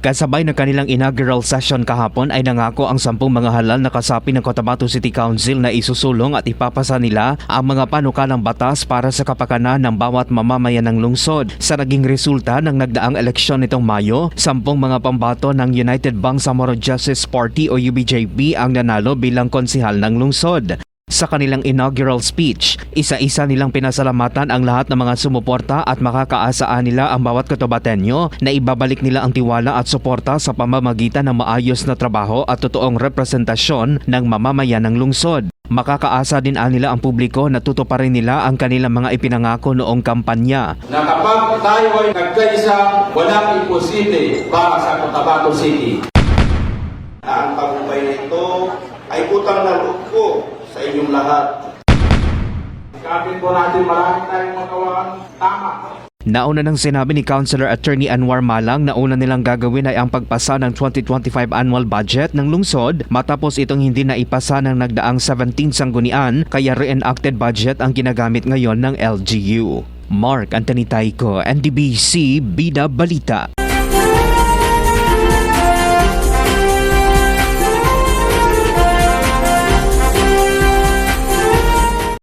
Kasabay ng kanilang inaugural session kahapon ay nangako ang sampung mga halal na kasapi ng Cotabato City Council na isusulong at ipapasa nila ang mga panukalang batas para sa kapakanan ng bawat mamamayan ng lungsod. Sa naging resulta ng nagdaang eleksyon nitong Mayo, sampung mga pambato ng United Bangsamoro Justice Party o UBJP ang nanalo bilang konsihal ng lungsod. Sa kanilang inaugural speech, isa-isa nilang pinasalamatan ang lahat ng mga sumuporta at makakaasaan nila ang bawat Cotabateño na ibabalik nila ang tiwala at suporta sa pamamagitan ng maayos na trabaho at totoong representasyon ng mamamayan ng lungsod. Makakaasa din nila ang publiko na tutuparin nila ang kanilang mga ipinangako noong kampanya. na kapag tayo ay nagkaisa, walang imposible para sa Cotabato City. Ang tagumpay nito ay utang na loob ko sa inyong lahat. Kapit po natin marami tayong magawang tama. Nauna nang sinabi ni Councilor Attorney Anwar Malang na una nilang gagawin ay ang pagpasa ng 2025 annual budget ng lungsod matapos itong hindi na ipasa ng nagdaang 17 sanggunian kaya reenacted budget ang ginagamit ngayon ng LGU. Mark Anthony Taiko, NDBC, Bida Balita.